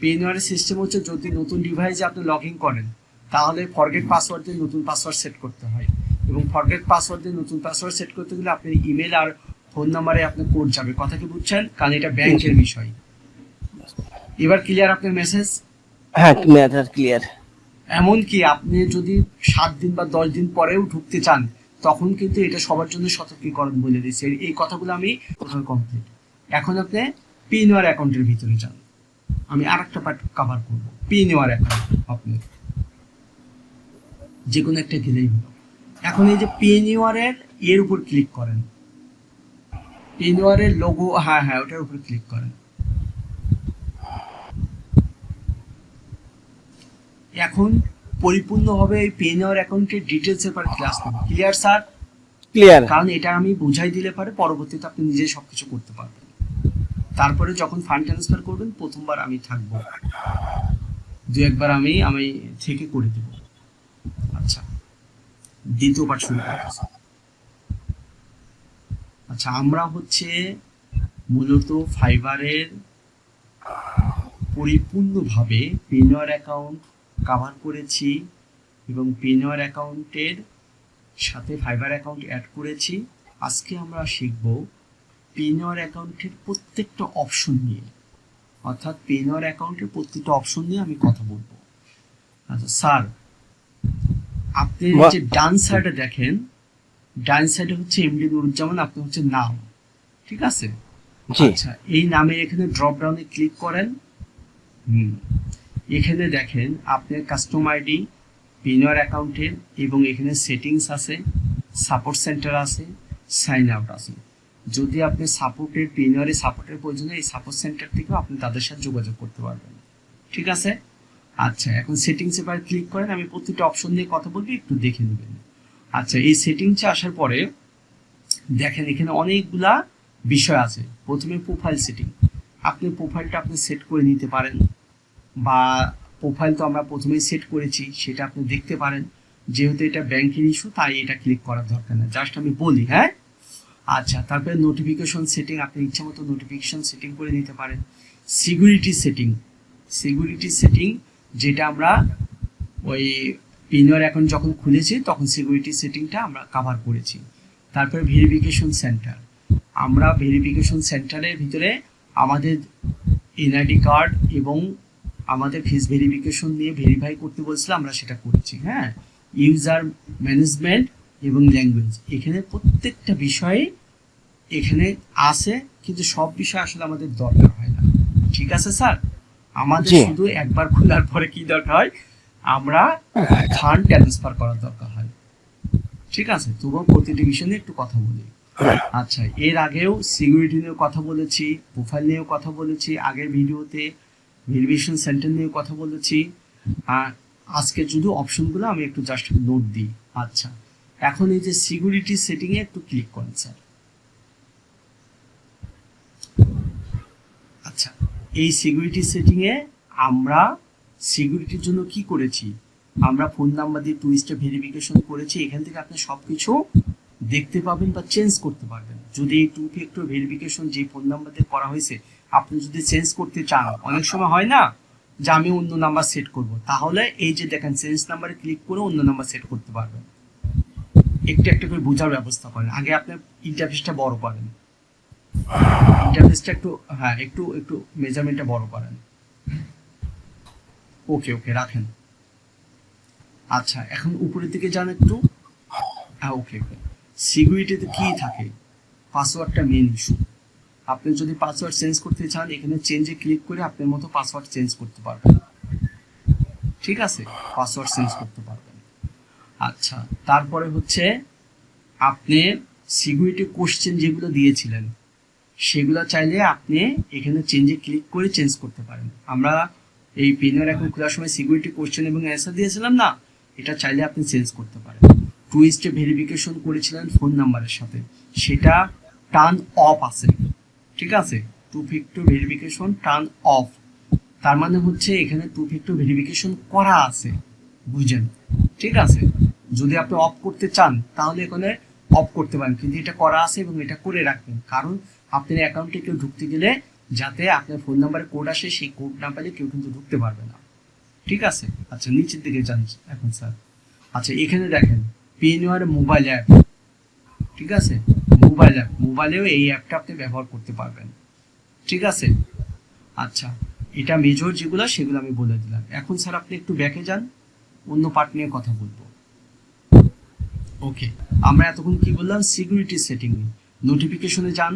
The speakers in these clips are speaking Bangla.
পেনিওয়ারের সিস্টেম হচ্ছে যদি নতুন ডিভাইসে আপনি লগ ইন করেন তাহলে ফরগেট পাসওয়ার্ড দিয়ে নতুন পাসওয়ার্ড সেট করতে হয়। এবং ফরগেট পাসওয়ার্ড দিয়ে নতুন পাসওয়ার্ড সেট করতে গেলে আপনার ইমেল আর ফোন নাম্বারে আপনার কোড যাবে। কথা কি বুঝছেন? কারণ এটা ব্যাংকের বিষয়। এবার ক্লিয়ার আপনার মেসেজ হ্যাঁ ম্যাটার ক্লিয়ার এমনকি আপনি যদি সাত দিন বা দশ দিন পরেও ঢুকতে চান তখন কিন্তু এটা সবার জন্য সতর্কীকরণ বলে দিচ্ছে এই- কথাগুলো আমি প্রথমে কমপ্লিট এখন আপনি পি নেওয়ার অ্যাকাউন্টের ভিতরে যান। আমি আর একটা পার্ট কভার করব। পি নেওয়ার অ্যাকাউন্ট আপনি। যে কোনো একটা গেলেই হলো। এখন এই যে পি নেওয়ারের এর উপর ক্লিক করেন। পি নেওয়ারের লোগো হ্যাঁ হ্যাঁ ওটার উপর ক্লিক করেন। এখন পরিপূর্ণভাবে এই পে নেওয়ার অ্যাকাউন্টের ডিটেলসের পর ক্লাস নেব ক্লিয়ার স্যার ক্লিয়ার কারণ এটা আমি বুঝাই দিলে পারে পরবর্তীতে আপনি নিজে সবকিছু করতে পারবেন। তারপরে যখন ফান্ড ট্রান্সফার করবেন, প্রথমবার আমি থাকব। দু একবার আমি আমি থেকে করে দেব। আচ্ছা। দ্বিতীয় পাঠ শুরু আচ্ছা আমরা হচ্ছে মূলত ফাইবারের পরিপূর্ণভাবে পেনিওয়ার অ্যাকাউন্ট কাভার করেছি এবং পেনিওয়ার অ্যাকাউন্টের সাথে ফাইবার অ্যাকাউন্ট অ্যাড করেছি। আজকে আমরা শিখব পেনিওয়ার অ্যাকাউন্টের প্রত্যেকটা অপশন নিয়ে। অর্থাৎ পেনিওয়ার অ্যাকাউন্টের প্রত্যেকটা অপশন নিয়ে আমি কথা বলব। আচ্ছা স্যার আপনি যে ডান সাইডে দেখেন। ডান সাইডে হচ্ছে এমডি নুরুজ্জামান আপনি হচ্ছে নাম। ঠিক আছে? আচ্ছা এই নামে এখানে ড্রপ ডাউনে ক্লিক করেন। হুম। এখানে দেখেন আপনার কাস্টম আইডি পিনওয়ার অ্যাকাউন্টের এবং এখানে সেটিংস আছে সাপোর্ট সেন্টার আছে সাইন আউট আছে। যদি আপনি সাপোর্টের পিনওয়ারে সাপোর্টের প্রয়োজন এই সাপোর্ট সেন্টার থেকেও আপনি তাদের সাথে যোগাযোগ করতে পারবেন। ঠিক আছে? আচ্ছা এখন সেটিংস এবার ক্লিক করেন, আমি প্রত্যেকটা অপশন নিয়ে কথা বলব, একটু দেখে নেবেন। আচ্ছা এই সেটিংসে আসার পরে দেখেন, এখানে অনেকগুলা বিষয় আছে। প্রথমে প্রোফাইল সেটিং আপনি প্রোফাইলটা আপনি সেট করে নিতে পারেন, বা প্রোফাইল তো আমরা প্রথমেই সেট করেছি, সেটা আপনি দেখতে পারেন। যেহেতু এটা ব্যাংকের ইস্যু তাই এটা ক্লিক করার দরকার না। জাস্ট আমি বলি হ্যাঁ? আচ্ছা তারপরে নোটিফিকেশন সেটিং আপনি ইচ্ছা মতো নোটিফিকেশন সেটিং করে নিতে পারেন। সিকিউরিটি সেটিং সিকিউরিটি সেটিং যেটা আমরা ওই পিনিয়র এখন যখন খুলেছি, তখন সিকিউরিটি সেটিংটা আমরা কভার করেছি। তারপরে ভেরিফিকেশন সেন্টার আমরা ভেরিফিকেশন সেন্টারের ভিতরে আমাদের এনআইডি কার্ড এবং আমাদের ফেস ভেরিফিকেশন নিয়ে ভেরিফাই করতে বলছিলাম, আমরা সেটা করেছি। হ্যাঁ ইউজার ম্যানেজমেন্ট এবং ল্যাঙ্গুয়েজ এখানে প্রত্যেকটা বিষয়ে এখানে আছে কিন্তু সব বিষয় আসলে আমাদের দরকার হয় না। ঠিক আছে স্যার? আমাদের শুধু একবার খোলার পরে কি দরকার হয়? আমরা ফান্ড ট্রান্সফার করার দরকার হয়। ঠিক আছে? তবুও প্রতিটি বিষয় নিয়ে একটু কথা বলি। আচ্ছা এর আগেও সিকিউরিটি নিয়েও কথা বলেছি প্রোফাইল নিয়েও কথা বলেছি আগের ভিডিওতে ভেরিফিকেশন সেন্টার নিয়েও কথা বলেছি। আর আজকে শুধু অপশনগুলো আমি একটু জাস্ট নোট দিই। আচ্ছা এখন এই যে সিকিউরিটি সেটিংয়ে একটু ক্লিক করেন, স্যার। আচ্ছা এই সিকিউরিটি সেটিংয়ে আমরা সিকিউরিটির জন্য কি করেছি? আমরা ফোন নাম্বার দিয়ে টু স্টেপ ভেরিফিকেশন করেছি, এখান থেকে আপনি সব কিছু দেখতে পাবেন বা চেঞ্জ করতে পারবেন। যদি এই টু ফ্যাক্টর ভেরিফিকেশন যে ফোন নাম্বার দিয়ে করা হয়েছে, আপনি যদি চেঞ্জ করতে চান, অনেক সময় হয় না যে আমি অন্য নাম্বার সেট করব, তাহলে এই যে দেখেন চেঞ্জ নাম্বারে ক্লিক করে অন্য নাম্বার সেট করতে পারবেন। একটু একটু করে বোঝার ব্যবস্থা করেন। আগে আপনার ইন্টারফেসটা বড় করেন। ইন্টারফেসটা একটু হ্যাঁ একটু একটু মেজারমেন্টটা বড় করেন। ওকে ওকে রাখেন। আচ্ছা এখন উপরের দিকে যান একটু। হ্যাঁ ওকে ওকে সিকিউরিটিতে কি থাকে? পাসওয়ার্ডটা মেন ইস্যু আপনি যদি পাসওয়ার্ড চেঞ্জ করতে চান, এখানে চেঞ্জে ক্লিক করে আপনার মতো পাসওয়ার্ড চেঞ্জ করতে পারবেন। ঠিক আছে? পাসওয়ার্ড চেঞ্জ করতে আচ্ছা তারপরে হচ্ছে আপনি সিকিউরিটি কোশ্চেন যেগুলো দিয়েছিলেন, সেগুলো চাইলে আপনি এখানে চেঞ্জে ক্লিক করে চেঞ্জ করতে পারেন। আমরা এই পেনের এখন খোলার সময় সিকিউরিটি কোশ্চেন এবং অ্যান্সার দিয়েছিলাম না, এটা চাইলে আপনি চেঞ্জ করতে পারেন। টু স্টেপ ভেরিফিকেশন করেছিলেন ফোন নাম্বারের সাথে, সেটা টার্ন অফ আছে। ঠিক আছে? Two factor verification turn off তার মানে হচ্ছে এখানে টু ফ্যাক্টর ভেরিফিকেশন করা আছে। বুঝেন। ঠিক আছে? যদি আপনি অফ করতে চান, তাহলে এখানে অফ করতে পারেন। কিন্তু এটা করা আছে এবং এটা করে রাখবেন। কারণ আপনার অ্যাকাউন্টে কেউ ঢুকতে গেলে যাতে আপনার ফোন নাম্বারে কোড আসে, সেই কোড না পেলে কেউ কিন্তু ঢুকতে পারবে না। ঠিক আছে? আচ্ছা নিচের দিকে যান এখন, স্যার। আচ্ছা এখানে দেখেন পেনুয়ার মোবাইল অ্যাপ ঠিক আছে? মোবাইল অ্যাপ মোবাইলেও এই অ্যাপটা আপনি ব্যবহার করতে পারবেন। ঠিক আছে? আচ্ছা এটা মেজর যেগুলো, সেগুলো আমি বলে দিলাম। এখন, স্যার, আপনি একটু ব্যাকে যান। অন্য পার্ট নিয়ে কথা বলব। ওকে আমরা এতক্ষণ কি বললাম? সিকিউরিটি সেটিং নোটিফিকেশনে যান।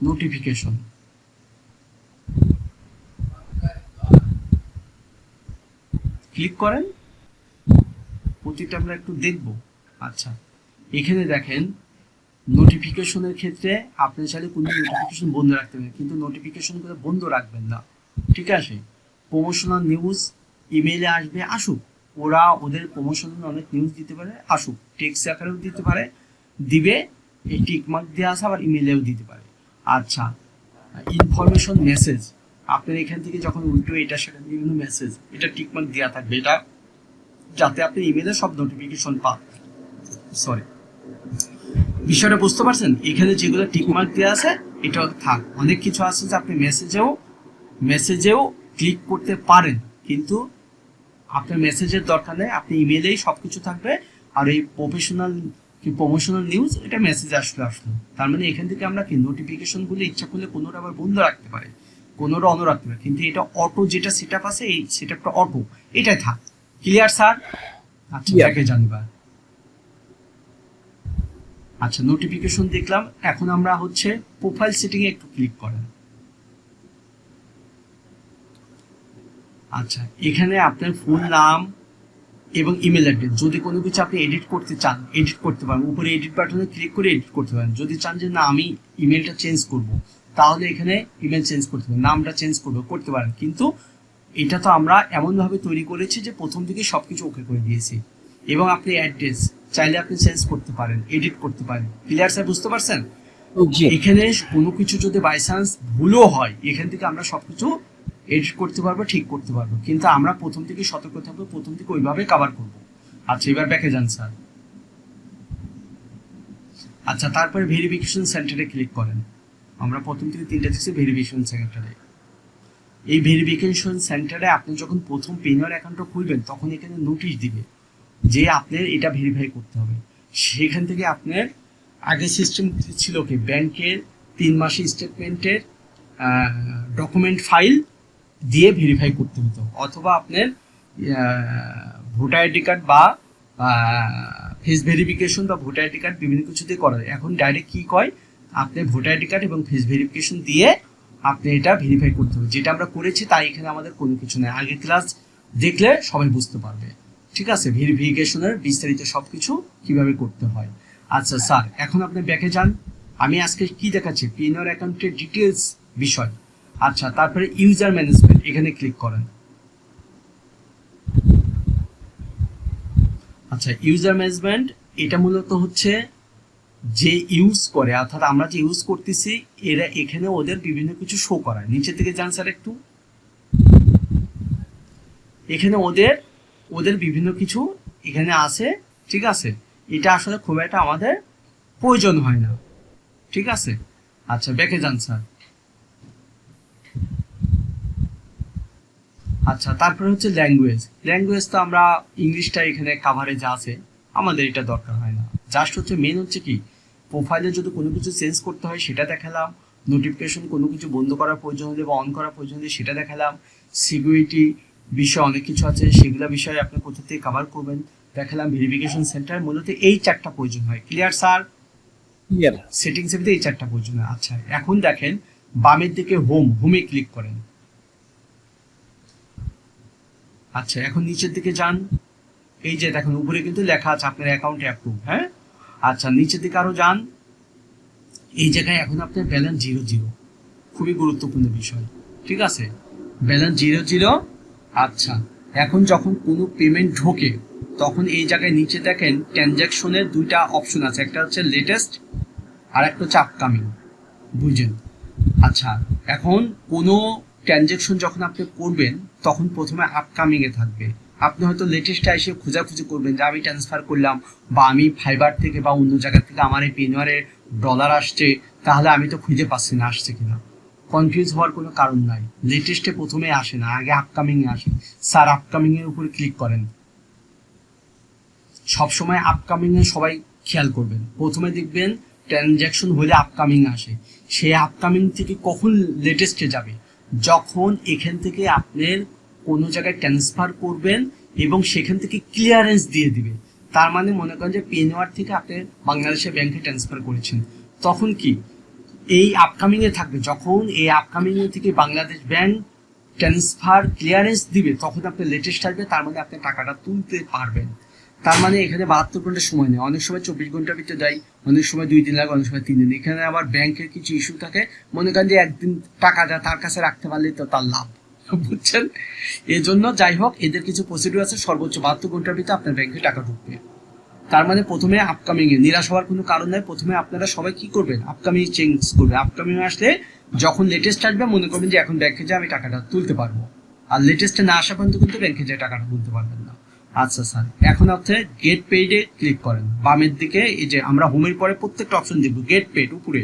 নোটিফিকেশন ক্লিক করেন। প্রতিটা আমরা একটু দেখব। আচ্ছা এখানে দেখেন নোটিফিকেশনের ক্ষেত্রে আপনি চাইলে কোনো নোটিফিকেশন বন্ধ রাখতে পারেন কিন্তু নোটিফিকেশনগুলো বন্ধ রাখবেন না। ঠিক আছে? প্রমোশনাল নিউজ ইমেইলে আসবে, আসুক। ওরা ওদের প্রমোশনাল অনেক নিউজ দিতে পারে, আসুক। টেক্সট আকারেও দিতে পারে, দিবে, এই টিকমার্ক দিয়ে আসা আবার ইমেইলেও দিতে পারে। আচ্ছা ইনফরমেশন মেসেজ আপনার এখান থেকে যখন উল্টো এটা, সেটা বিভিন্ন মেসেজ এটা টিকমার্ক দেওয়া থাকবে এটা, যাতে আপনি ইমেলে সব নোটিফিকেশন পান। সরি বিষয়টা বুঝতে পারছেন? এখানে যেগুলো টিকমার্ক দেওয়া আছে এটা থাক। অনেক কিছু আছে যে আপনি মেসেজেও মেসেজেও ক্লিক করতে পারেন, কিন্তু আপনার মেসেজের দরকার নেই আপনি ইমেলেই সব কিছু থাকবে আর এই প্রফেশনাল কি প্রমোশনাল নিউজ এটা মেসেজ আসলে আসলো তার মানে এখান থেকে আমরা কি নোটিফিকেশনগুলো ইচ্ছা করলে কোনোটা আবার বন্ধ রাখতে পারে কোনোটা অন রাখতে পারে। কিন্তু এটা অটো যেটা সেট আপ আছে এই সেট আপটা অটো এটাই থাক। ক্লিয়ার স্যার আচ্ছা. দেখে জানবা আচ্ছা নোটিফিকেশন দেখলাম এখন আমরা হচ্ছে প্রোফাইল সেটিং এ একটু ক্লিক করেন। আচ্ছা এখানে আপনার ফুল নাম এবং ইমেল অ্যাড্রেস যদি কোনো কিছু আপনি এডিট করতে চান এডিট করতে পারেন। উপরে এডিট বাটনে ক্লিক করে এডিট করতে পারেন। যদি চান যে না আমি ইমেলটা চেঞ্জ করব তাহলে এখানে ইমেল চেঞ্জ করতে পারেন নামটা চেঞ্জ করব করতে পারেন। কিন্তু এটা তো আমরা এমনভাবে তৈরি করেছি যে প্রথম থেকে সব কিছু ওকে করে দিয়েছি। এবং আপনি অ্যাড্রেস চাইলে আপনি চেঞ্জ করতে পারেন এডিট করতে পারেন। ক্লিয়ার স্যার বুঝতে পারছেন? এখানে কোনো কিছু যদি বাই চান্স ভুলও হয় এখান থেকে আমরা সবকিছু এডিট করতে পারব, ঠিক করতে পারব। কিন্তু আমরা প্রথম থেকে সতর্ক থাকব, প্রথম থেকে ওইভাবে কভার করব। আচ্ছা এবার ব্যাকে যান স্যার আচ্ছা তারপরে ভেরিফিকেশন সেন্টারে ক্লিক করেন। আমরা প্রথম থেকে তিনটা দেখছি ভেরিফিকেশন সেন্টারে এই ভেরিফিকেশন সেন্টারে আপনি যখন প্রথম পেনার অ্যাকাউন্টটা খুলবেন, তখন এখানে নোটিশ দিবে যে আপনার এটা ভেরিফাই করতে হবে। সেখান থেকে আপনার আগে সিস্টেম ছিল কি? ব্যাংকের তিন মাসের স্টেটমেন্টের ডকুমেন্ট ফাইল দিয়ে ভেরিফাই করতে হতো। অথবা আপনার ভোটার আইডি কার্ড বা ফেস ভেরিফিকেশন বা ভোটার আইডি কার্ড বিভিন্ন কিছু দিয়ে করা যায়। এখন ডাইরেক্ট কি কয়? আপনি ভোটার আইডি কার্ড এবং ফেস ভেরিফিকেশন দিয়ে আপনি এটা ভেরিফাই করতে হবে। যেটা আমরা করেছি তাই এখানে আমাদের কোনো কিছু নেই। আগে ক্লাস দেখলে সবাই বুঝতে পারবে। ঠিক আছে? ভেরিফিকেশনের বিস্তারিত সব কিছু কীভাবে করতে হয়। আচ্ছা স্যার এখন আপনি ব্যাকে যান। আমি আজকে কি দেখাচ্ছি? পিএনআর অ্যাকাউন্টের ডিটেলস বিষয়। আচ্ছা তারপরে ইউজার ম্যানেজমেন্ট এখানে ক্লিক করেন। আচ্ছা ইউজার ম্যানেজমেন্ট এটা মূলত হচ্ছে যে ইউজ করে, অর্থাৎ আমরা যে ইউজ করতেছি, এরা এখানে ওদের বিভিন্ন কিছু শো করায়। নিচের দিকে যান স্যার একটু। এখানে ওদের ওদের বিভিন্ন কিছু এখানে আছে, ঠিক আছে? এটা আসলে খুব একটা আমাদের প্রয়োজন হয় না। ঠিক আছে? আচ্ছা ব্যাকে যান স্যার। আচ্ছা তারপরে হচ্ছে ল্যাঙ্গুয়েজ ল্যাঙ্গুয়েজ তো আমরা ইংলিশটা এখানে কাভারেজ আছে আমাদের এটা দরকার হয় না। জাস্ট হচ্ছে মেন হচ্ছে কি প্রোফাইলে যদি কোনো কিছু চেঞ্জ করতে হয় সেটা দেখালাম। নোটিফিকেশন কোনো কিছু বন্ধ করার প্রয়োজন হলে বা অন করার প্রয়োজন হলে সেটা দেখালাম। সিকিউরিটি বিষয় অনেক কিছু আছে সেগুলো বিষয়ে আপনি কোথা থেকে কভার করবেন দেখালাম। ভেরিফিকেশন সেন্টার মূলত এই চারটা প্রয়োজন হয়। ক্লিয়ার স্যার ক্লিয়ার সেটিংস এই চারটা প্রয়োজন হয়। আচ্ছা এখন দেখেন বামের দিকে হোম হোমে ক্লিক করেন। আচ্ছা এখন নিচের দিকে যান। এই যে দেখেন, উপরে কিন্তু লেখা আছে আপনার অ্যাকাউন্ট অ্যাপ্রুভ হ্যাঁ? আচ্ছা নিচের দিকে আরও যান। এই জায়গায় এখন আপনার ব্যালেন্স জিরো জিরো খুবই গুরুত্বপূর্ণ বিষয়, ঠিক আছে? ব্যালেন্স জিরো জিরো আচ্ছা এখন যখন কোনো পেমেন্ট ঢোকে, তখন এই জায়গায় নিচে দেখেন ট্রানজ্যাকশনের দুইটা অপশন আছে। একটা হচ্ছে লেটেস্ট আর একটা হচ্ছে আপকামিং বুঝছেন আচ্ছা এখন কোনো ট্রানজ্যাকশন যখন আপনি করবেন, তখন প্রথমে আপকামিং এ থাকবে। আপনি হয়তো লেটেস্টটা এসে খোঁজাখুঁজি করবেন যে, আমি ট্রান্সফার করলাম বা আমি ফাইবার থেকে বা অন্য জায়গা থেকে আমার এই পেনোয়ারে ডলার আসছে, তাহলে আমি তো খুঁজে পাচ্ছি না, আসছে কিনা। কনফিউজ হওয়ার কোনো কারণ নাই। লেটেস্টে প্রথমে আসে না, আগে আপকামিং এ আসে। স্যার আপকামিং এর উপরে ক্লিক করেন। সবসময় আপকামিং এ সবাই খেয়াল করবেন। প্রথমে দেখবেন ট্রানজ্যাকশন হলে আপকামিং আসে। সেই আপকামিং থেকে কখন লেটেস্টে যাবে? যখন এখান থেকে আপনার কোনো জায়গায় ট্রান্সফার করবেন এবং সেখান থেকে ক্লিয়ারেন্স দিয়ে দিবে, তার মানে মনে করেন যে পেনওয়ার থেকে আপনি বাংলাদেশের ব্যাংকে ট্রান্সফার করেছেন। তখন কি? এই আপকামিং এ থাকবে। যখন এই আপকামিং এ থেকে বাংলাদেশ ব্যাংক ট্রান্সফার ক্লিয়ারেন্স দিবে, তখন আপনি লেটেস্ট আসবে, তার মানে আপনি টাকাটা তুলতে পারবেন। তার মানে এখানে বাহাত্তর ঘণ্টা সময় নেই অনেক সময় চব্বিশ ঘণ্টার ভিতরে দেয় অনেক সময় দুই দিন লাগে, অনেক সময় তিন দিন। এখানে আবার ব্যাংকের কিছু ইস্যু থাকে। মনে করেন যে একদিন টাকাটা তার কাছে রাখতে পারলেই তো তার লাভ। বুঝছেন? এই জন্য যাই হোক, এদের কিছু প্রসিডিউর আছে। সর্বোচ্চ বাহাত্তর ঘণ্টার ভিতরে আপনার ব্যাংকে টাকা ঢুকবে। তার মানে প্রথমে আপকামিং এ নিরাশ হওয়ার কোনো কারণ নাই। প্রথমে আপনারা সবাই কি করবেন? আপকামিং চেঞ্জ করবে আপকামিং আসলে যখন লেটেস্ট আসবে, মনে করবেন যে এখন ব্যাংকে যে আমি টাকাটা তুলতে পারব। আর লেটেস্টে না আসা পর্যন্ত কিন্তু ব্যাংকে যে টাকাটা তুলতে পারবেন আচ্ছা স্যার। এখন আপনি গেট পেইডে ক্লিক করেন। বামের দিকে এই যে আমরা হোমের পরে প্রত্যেকটা অপশন দেখব গেট পেড উপরে।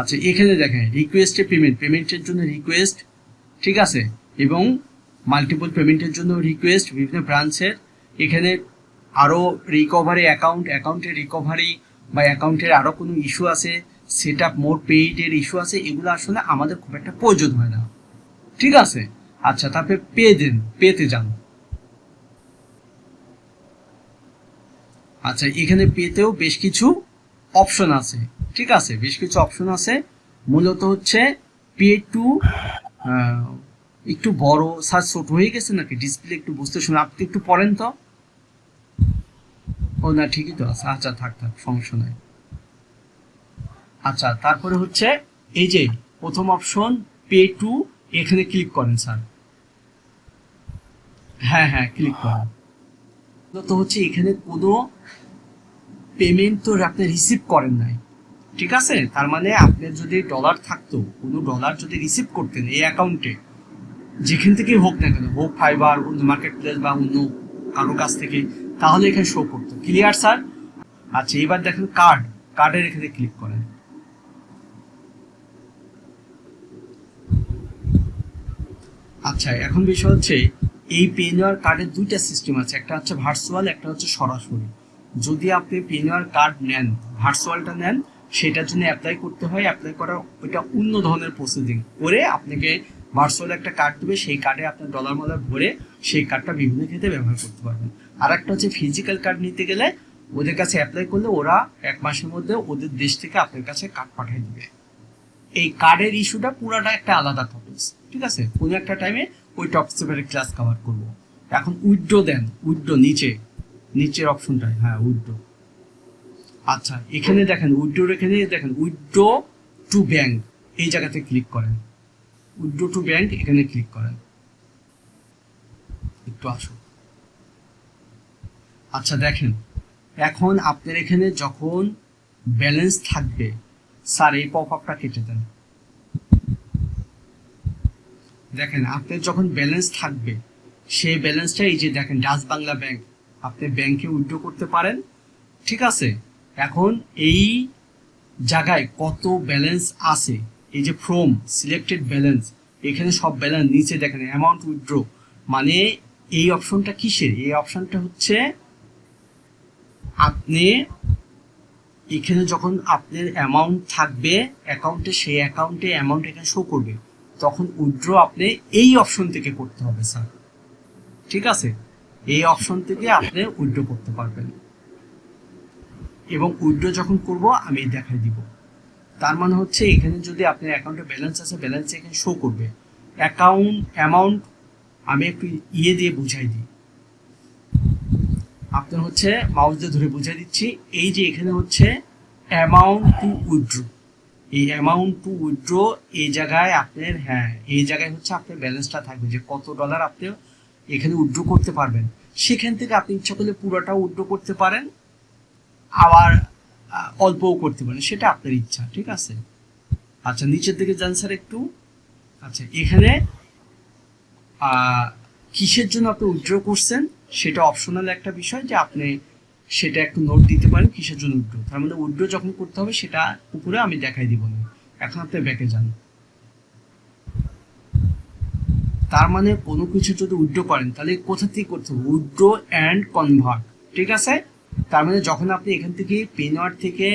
আচ্ছা এখানে দেখেন রিকোয়েস্টে পেমেন্ট পেমেন্টের জন্য রিকোয়েস্ট ঠিক আছে? এবং মাল্টিপল পেমেন্টের জন্য রিকোয়েস্ট বিভিন্ন ব্রাঞ্চের এখানে আরও রিকভারি অ্যাকাউন্ট অ্যাকাউন্টের রিকভারি বা অ্যাকাউন্টের আরও কোনো ইস্যু আছে সেট আপ মোর পেইডের ইস্যু আছে, এগুলো আসলে আমাদের খুব একটা প্রয়োজন হয় না। ঠিক আছে? আচ্ছা তারপরে পে দেন পেতে যান। আচ্ছা এখানে পেতেও বেশ কিছু অপশন আছে। ঠিক আছে, বেশ কিছু অপশন আছে। মূলত হচ্ছে পে টু একটু বড় স্যার ছোট হয়ে গেছে নাকি? ডিসপ্লে একটু বুঝতে শুনে আপনি একটু পড়েন তো। ও না, ঠিকই তো আছে। আচ্ছা থাক থাক, সমস্যা নাই। আচ্ছা তারপরে হচ্ছে এই যে প্রথম অপশন পে টু এখানে ক্লিক করেন স্যার হ্যাঁ হ্যাঁ ক্লিক করেন। তো হচ্ছে এখানে কোনো পেমেন্ট তো আপনি রিসিভ করেন নাই। ঠিক আছে? তার মানে আপনার যদি ডলার থাকতো, কোনো ডলার যদি রিসিভ করতেন এই অ্যাকাউন্টে যেখান থেকে হোক না কেন, হোক ফাইবার অন্য মার্কেট প্লেস বা অন্য কারও কাছ থেকে, তাহলে এখানে শো করতো। ক্লিয়ার স্যার আচ্ছা এবার দেখেন কার্ড কার্ডের এখানে ক্লিক করেন। আচ্ছা এখন বিষয় হচ্ছে, এই পেনিওয়ার কার্ডের দুইটা সিস্টেম আছে। একটা হচ্ছে ভার্চুয়াল একটা হচ্ছে সরাসরি। যদি আপনি পেনিওয়ার কার্ড নেন, ভার্চুয়ালটা নেন, সেটার জন্য অ্যাপ্লাই করতে হয় অ্যাপ্লাই করা ওইটা অন্য ধরনের প্রসিডিং করে আপনাকে ভার্চুয়াল একটা কার্ড দেবে, সেই কার্ডে আপনার ডলার মলার ভরে সেই কার্ডটা বিভিন্ন ক্ষেত্রে ব্যবহার করতে পারবেন। আর একটা হচ্ছে ফিজিক্যাল কার্ড নিতে গেলে ওদের কাছে অ্যাপ্লাই করলে ওরা এক মাসের মধ্যে ওদের দেশ থেকে আপনার কাছে কার্ড পাঠিয়ে দেবে। এই কার্ডের ইস্যুটা পুরাটা একটা আলাদা টপিক ঠিক আছে? কোনো একটা টাইমে ওই টপিক্স এবারে ক্লাস কভার করব। এখন উইড্রো দেন, উইড্রো নিচে। নিচের অপশনটায় হ্যাঁ উইড্রো। আচ্ছা এখানে দেখেন, উইড্রোর এখানে দেখেন, উইড্রো টু ব্যাংক, এই জায়গাতে ক্লিক করেন। উইড্রো টু ব্যাংক, এখানে ক্লিক করেন। একটু আসুন। আচ্ছা দেখেন, এখন আপনার এখানে যখন ব্যালেন্স থাকবে, স্যার, এই পপ আপটা কেটে দেন। দেখেন, আপনার যখন ব্যালেন্স থাকবে, সেই ব্যালেন্সটা এই যে দেখেন, ডাচ বাংলা ব্যাংক আপনি ব্যাংকে উইথড্র করতে পারেন। ঠিক আছে? এখন এই জায়গায় কত ব্যালেন্স আছে? এই যে ফ্রম সিলেক্টেড ব্যালেন্স এখানে সব ব্যালেন্স নিচে দেখেন অ্যামাউন্ট উইথড্র মানে এই অপশনটা কিসের? এই অপশনটা হচ্ছে আপনি এখানে যখন আপনার অ্যামাউন্ট থাকবে অ্যাকাউন্টে সেই অ্যাকাউন্টে অ্যামাউন্ট এখানে শো করবে। তখন উইথড্র আপনি এই অপশন থেকে করতে হবে স্যার ঠিক আছে? এই অপশন থেকে আপনি উইথড্র করতে পারবেন। এবং উইথড্র যখন করব, আমি দেখাই দিব। তার মানে হচ্ছে এখানে যদি আপনার অ্যাকাউন্টে ব্যালেন্স আছে ব্যালেন্স এখানে শো করবে। অ্যাকাউন্ট অ্যামাউন্ট আমি একটু ইয়ে দিয়ে বুঝাই দিই। আপনার হচ্ছে মাউস দিয়ে ধরে বুঝাই দিচ্ছি। এই যে এখানে হচ্ছে অ্যামাউন্ট টু উইথড্র এই অ্যামাউন্ট টু উইথড্র এই জায়গায় আপনার হ্যাঁ এই জায়গায় হচ্ছে আপনার ব্যালেন্সটা থাকবে যে কত ডলার আপনি এখানে উইথড্র করতে পারবেন। সেখান থেকে আপনি ইচ্ছা করলে পুরোটা উইথড্র করতে পারেন, আবার অল্পও করতে পারেন, সেটা আপনার ইচ্ছা, ঠিক আছে? আচ্ছা নিচের দিকে যান স্যার একটু। আচ্ছা এখানে কিসের জন্য আপনি উইথড্র করছেন? সেটা অপশনাল একটা বিষয় যে আপনি সেটা একটু নোট দিতে পারেন কিসের জন্য উইথড্র তার মানে উইথড্র যখন করতে হবে, সেটা উপরে আমি দেখাই দিব না। এখন আপনি ব্যাকে যান। তার মানে কোনো কিছু যদি উইড্রো করেন, তাহলে কোথা থেকে করতে হবে? উইড্রো অ্যান্ড কনভার্ট ঠিক আছে? তার মানে যখন আপনি এখান থেকে পেনওয়ার থেকে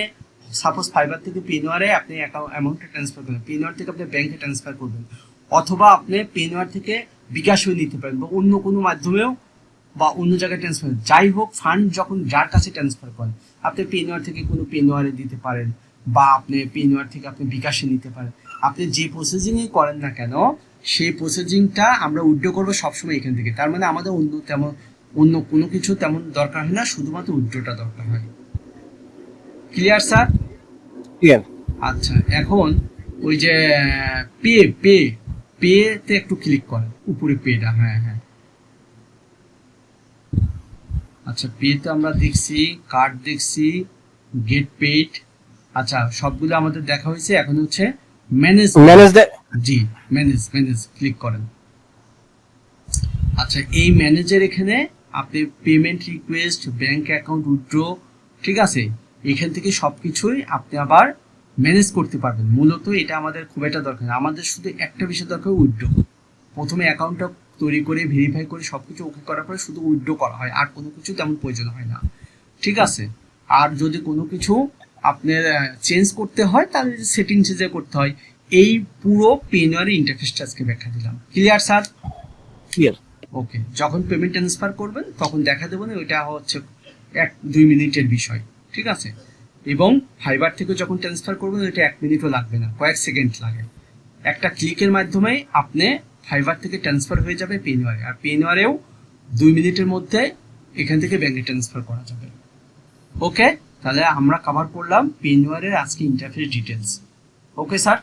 সাপোজ ফাইবার থেকে পেনওয়ারে আপনি অ্যামাউন্টটা ট্রান্সফার করবেন। পেনওয়ার থেকে আপনি ব্যাংকে ট্রান্সফার করবেন। অথবা আপনি পেনওয়ার থেকে বিকাশও নিতে পারেন বা অন্য কোনো মাধ্যমেও বা অন্য জায়গায় ট্রান্সফার যাই হোক ফান্ড যখন যার কাছে ট্রান্সফার করেন, আপনি পেনওয়ার থেকে কোনো পেনওয়ারে দিতে পারেন বা আপনি পেনওয়ার থেকে আপনি বিকাশে নিতে পারেন। আপনি যে প্রসেসিংই করেন না কেন সেই প্রসেসিংটা আমরা উইড্রো করব সবসময় এখান থেকে। তার মানে আমাদের অন্য তেমন অন্য কোনো কিছু তেমন দরকার হয় না শুধুমাত্র উইড্রোটা দরকার হয়। ক্লিয়ার স্যার আচ্ছা এখন ওই যে পে পে পেতে একটু ক্লিক করেন। উপরে পেটা হ্যাঁ হ্যাঁ। আচ্ছা পেতে আমরা দেখছি কার্ড দেখছি গেট পেড আচ্ছা সবগুলো আমাদের দেখা হয়েছে। এখন হচ্ছে ম্যানেজ ম্যানেজ জি ম্যানেজ ম্যানেজ ক্লিক করেন। আচ্ছা এই ম্যানেজার এখানে আপনি payment request bank account withdraw ঠিক আছে? এখান থেকে সব কিছুই আপনি আবার ম্যানেজ করতে পারবেন। মূলত এটা আমাদের খুব একটা দরকার আমাদের শুধু একটা বিষয় দরকার উইথড্র প্রথমে অ্যাকাউন্টটা তৈরি করে ভেরিফাই করে সব কিছু ওকে করার পরে শুধু উইথড্র করা হয়। আর কোনো কিছু তেমন প্রয়োজন হয় না। ঠিক আছে? আর যদি কোনো কিছু আপনার চেঞ্জ করতে হয়, তাহলে সেটিংসে যে করতে হয়। এই পুরো পেনুয়ারি ইন্টারফেসটা আজকে ব্যাখ্যা দিলাম। ক্লিয়ার স্যার ক্লিয়ার ওকে যখন পেমেন্ট ট্রান্সফার করবেন তখন দেখা দেবো না ওইটা হচ্ছে এক দুই মিনিটের বিষয়। ঠিক আছে? এবং ফাইবার থেকে যখন ট্রান্সফার করবেন ওইটা এক মিনিটও লাগবে না কয়েক সেকেন্ড লাগে। একটা ক্লিকের মাধ্যমে আপনি ফাইবার থেকে ট্রান্সফার হয়ে যাবে পেনওয়ারে আর পেনওয়ারেও দুই মিনিটের মধ্যে এখান থেকে ব্যাংকে ট্রান্সফার করা যাবে। ওকে তাহলে আমরা কভার করলাম পেনওয়ারের আজকে ইন্টারফেস ডিটেলস ওকে স্যার